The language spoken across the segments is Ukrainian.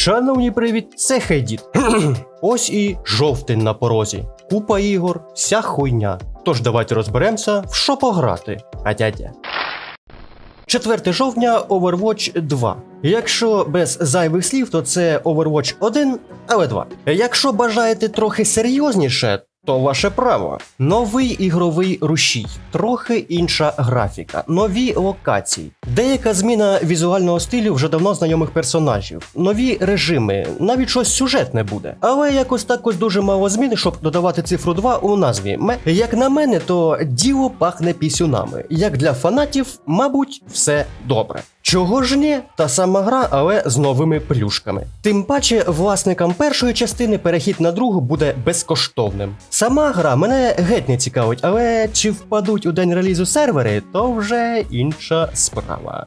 Шановні привіт, це Хейдіт. Ось і жовтень на порозі. Купа ігор, вся хуйня. Тож давайте розберемося, в що пограти. Атятя. 4 жовтня Overwatch 2. Якщо без зайвих слів, то це Overwatch 1, але 2. Якщо бажаєте трохи серйозніше, то ваше право. Новий ігровий рушій, трохи інша графіка, нові локації, деяка зміна візуального стилю вже давно знайомих персонажів, нові режими, навіть щось сюжетне буде. Але якось так ось дуже мало змін, щоб додавати цифру 2 у назві. Ме, як на мене, то діло пахне пісюнами. Як для фанатів, мабуть, все добре. Чого ж ні? Та сама гра, але з новими плюшками. Тим паче, власникам першої частини перехід на другу буде безкоштовним. Сама гра мене геть не цікавить, але чи впадуть у день релізу сервери, то вже інша справа.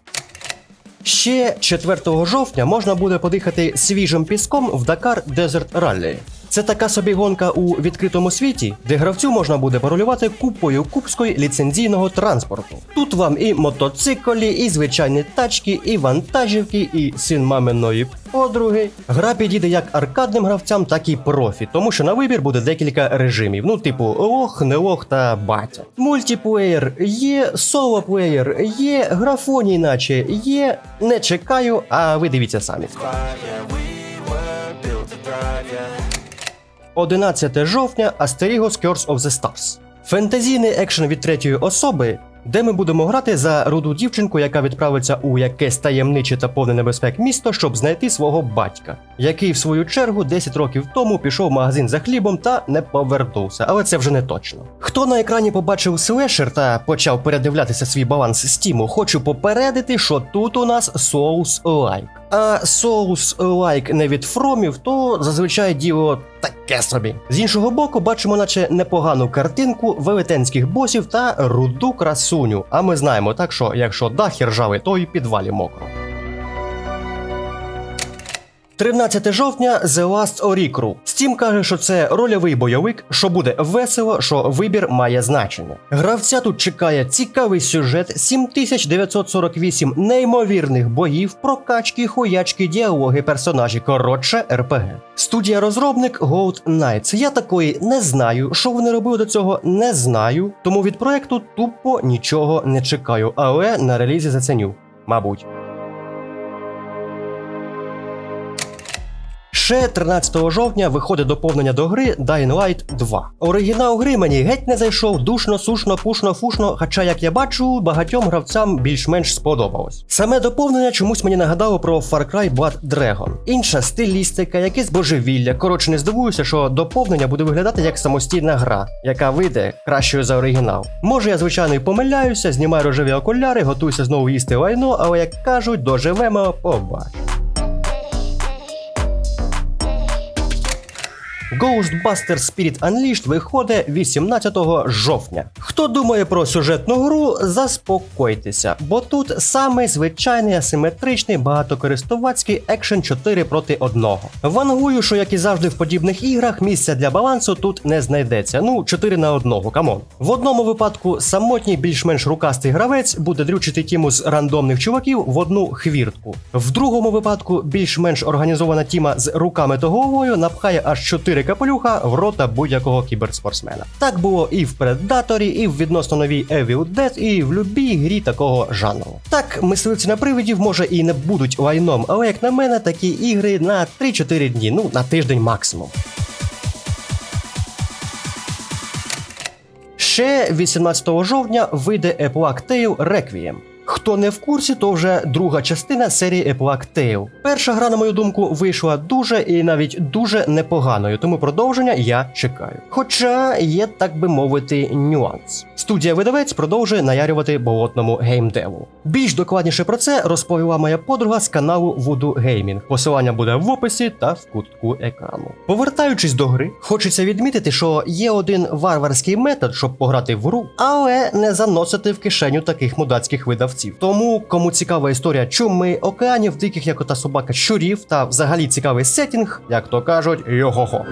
Ще 4 жовтня можна буде подихати свіжим піском в Dakar Desert Rally. Це така собі гонка у відкритому світі, де гравцю можна буде паролювати купою кубської ліцензійного транспорту. Тут вам і мотоциклі, і звичайні тачки, і вантажівки, і син маминої подруги. Гра підійде як аркадним гравцям, так і профі, тому що на вибір буде декілька режимів. Ну, типу, лох, не лох та батя. Мультиплеєр є, солоплеєр є, графоні, наче є. Не чекаю, а ви дивіться самі. 11 жовтня Asterigos Curse of the Stars. Фентезійний екшен від третьої особи, де ми будемо грати за руду дівчинку, яка відправиться у якесь таємниче та повне небезпек місто, щоб знайти свого батька, який в свою чергу 10 років тому пішов в магазин за хлібом та не повернувся, але це вже не точно. Хто на екрані побачив слешер та почав передивлятися свій баланс стіму, хочу попередити, що тут у нас соус лайк. А соус лайк не від фромів, то зазвичай діло таке собі. З іншого боку, бачимо, наче непогану картинку велетенських босів та руду красуню. А ми знаємо так, що якщо дах ржавий, то і підвалі мокро. 13 жовтня The Last Oricru. Steam каже, що це рольовий бойовик, що буде весело, що вибір має значення. Гравця тут чекає цікавий сюжет, 7948 неймовірних боїв, прокачки, хуячки, діалоги, персонажі. Коротше, РПГ. Студія розробник Gold Knights. Я такої не знаю. Що вони робили до цього, не знаю. Тому від проекту тупо нічого не чекаю, але на релізі заценю. Мабуть. Ще 13 жовтня виходить доповнення до гри Dying Light 2. Оригінал гри мені геть не зайшов, душно, сушно, пушно, фушно. Хоча, як я бачу, багатьом гравцям більш-менш сподобалось. Саме доповнення чомусь мені нагадало про Far Cry Blood Dragon. Інша стилістика, якесь божевілля. Коротше, не здивуюся, що доповнення буде виглядати як самостійна гра, яка вийде кращою за оригінал. Може, я звичайно і помиляюся, знімаю рожеві окуляри, готуюся знову їсти лайно, але як кажуть, доживемо, побачимо. Ghostbusters Spirit Unleashed виходить 18 жовтня. Хто думає про сюжетну гру, заспокойтеся, бо тут самий звичайний асиметричний багатокористувацький екшен 4 проти 1. Вангую, що як і завжди в подібних іграх, місця для балансу тут не знайдеться. Ну, 4 на 1, камон. В одному випадку самотній більш-менш рукастий гравець буде дрючити тіму з рандомних чуваків в одну хвіртку. В другому випадку більш-менш організована тіма з руками головою напхає аж 4 капелюха в рота будь-якого кіберспортсмена. Так було і в Предаторі, і в відносно новій Evil Dead, і в любій грі такого жанру. Так, мисливці на привидів може і не будуть лайном, але як на мене, такі ігри на 3-4 дні, ну на тиждень максимум. Ще 18 жовтня вийде A Plague Tale Requiem. Хто не в курсі, то вже друга частина серії A Tale. Перша гра, на мою думку, вийшла дуже і навіть дуже непоганою, тому продовження я чекаю. Хоча є, так би мовити, нюанс. Студія видавець продовжує наярювати болотному геймдеву. Більш докладніше про це розповіла моя подруга з каналу Voodoo Gaming. Посилання буде в описі та в кутку екрану. Повертаючись до гри, хочеться відмітити, що є один варварський метод, щоб пограти в гру, але не заносити в кишеню таких мудацьких видавців. Тому, кому цікава історія чуми, океанів, диких як ота собака щурів та взагалі цікавий сетінг, як то кажуть, його-го.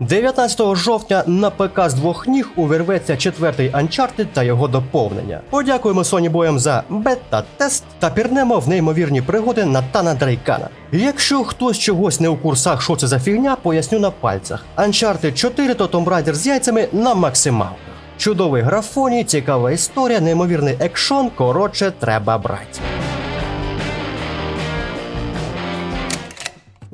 19 жовтня на ПК з двох ніг увірветься четвертий Uncharted та його доповнення. Подякуємо Sony Boyам за бета-тест та пірнемо в неймовірні пригоди Натана Дрейкана. Якщо хтось чогось не у курсах, що це за фігня, поясню на пальцях. Uncharted 4 то Tomb Raider з яйцями на максималках. Чудовий графоні, цікава історія, неймовірний екшон, коротше, треба брати.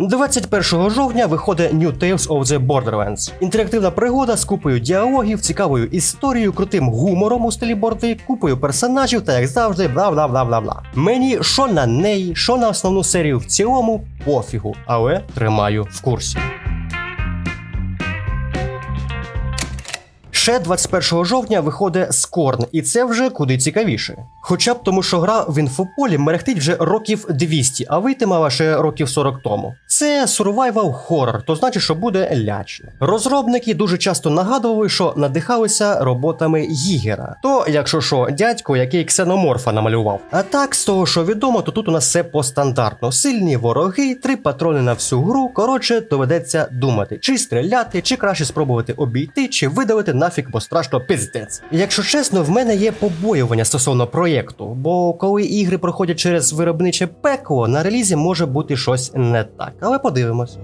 21 жовтня виходить New Tales of the Borderlands. Інтерактивна пригода з купою діалогів, цікавою історією, крутим гумором у стилі борди, купою персонажів та як завжди, бла бла бла бла бла. Мені що на неї, що на основну серію в цілому пофігу, але тримаю в курсі. Ще 21 жовтня виходить Скорн, і це вже куди цікавіше. Хоча б тому, що гра в інфополі мерехтить вже років 200, а вийти мала ще років 40 тому. Це survival horror, то значить, що буде лячно. Розробники дуже часто нагадували, що надихалися роботами Гігера. То, якщо що, дядько, який ксеноморфа намалював. А так, з того, що відомо, то тут у нас все постандартно. Сильні вороги, три патрони на всю гру. Коротше, доведеться думати, чи стріляти, чи краще спробувати обійти, чи видалити нафіг, бо страшно пиздець. Якщо чесно, в мене є побоювання стосовно проєкту, бо коли ігри проходять через виробниче пекло, на релізі може бути щось не так. Але подивимось.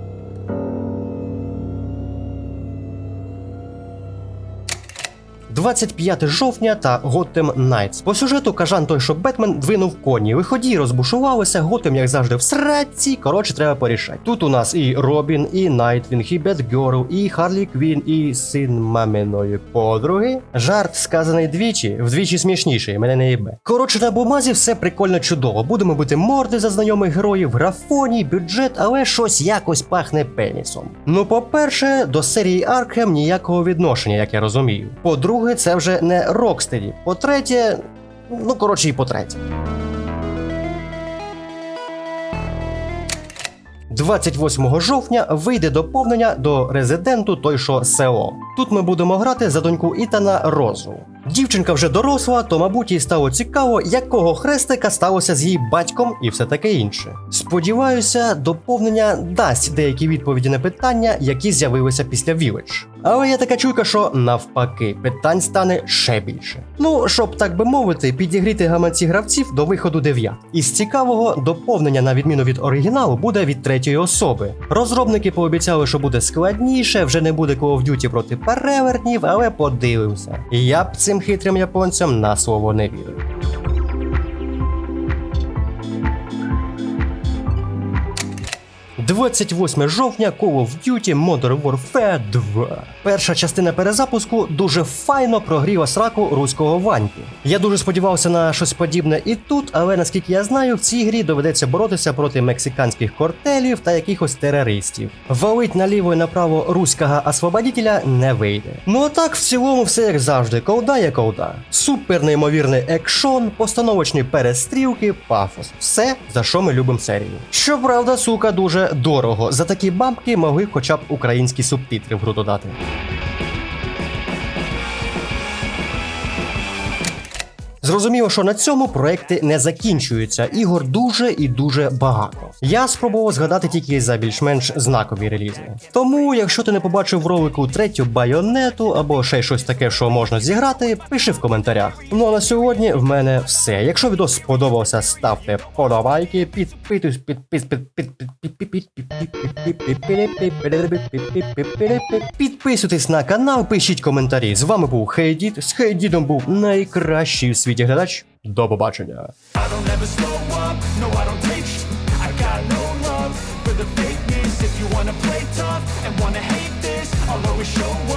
«25 жовтня та Готэм Найтс. По сюжету кажан той, що Бетмен двинув коні. Виході розбушувалися, Готэм, як завжди, в сраці. Коротше, треба порішати. Тут у нас і Робін, і Найтвінг, і Бетгерл, і Харлі Квін, і син маминої подруги. Жарт сказаний двічі, вдвічі смішніший, мене не їбе. Коротше, на бумазі все прикольно чудово. Будемо бити морди за знайомих героїв, графоні, бюджет, але щось якось пахне пенісом. Ну, по-перше, до серії Аркхем ніякого відношення, як я розумію. По-друге, це вже не Рокстеді. По-третє, ну коротше, і по-третє. 28 жовтня вийде доповнення до резиденту той що село. Тут ми будемо грати за доньку Ітана Розу. Дівчинка вже доросла, то мабуть їй стало цікаво, якого хрестика сталося з її батьком і все таке інше. Сподіваюся, доповнення дасть деякі відповіді на питання, які з'явилися після Village. Але я така чуйка, що навпаки, питань стане ще більше. Ну, щоб так би мовити, підігріти гаманці гравців до виходу 9. Із цікавого доповнення, на відміну від оригіналу, буде від третьої особи. Розробники пообіцяли, що буде складніше, вже не буде Call of Duty проти перевертнів, але подивимося. Я б цим хитрим японцям на слово не вірив. «28 жовтня Call of Duty Modern Warfare 2. Перша частина перезапуску дуже файно прогріла сраку руського ваньки. Я дуже сподівався на щось подібне і тут, але наскільки я знаю, в цій грі доведеться боротися проти мексиканських кортелів та якихось терористів. Валить наліво і направо руського освободителя не вийде. Ну а так, в цілому, все як завжди, колда є колда. Супер неймовірний екшон, постановочні перестрілки, пафос. Все, за що ми любимо серію. Щоправда, сука, дуже дорого. За такі бабки могли хоча б українські субтитри в гру додати. Зрозуміло, що на цьому проекти не закінчуються. Ігор дуже і дуже багато. Я спробував згадати тільки за більш-менш знакові релізи. Тому, якщо ти не побачив в ролику третю байонету або ще щось таке, що можна зіграти, пиши в коментарях. Ну а на сьогодні в мене все. Якщо відео сподобався, ставте подобайки, підпитусь, підпис, Підписуйтесь на канал, пишіть коментарі. З вами був Хейдід. З Хейдідом був найкращий в світі глядач. До побачення. I don't ever slow up, no I don't take sh- I got no love for the fakeness If you wanna play tough and wanna hate this I'll always show up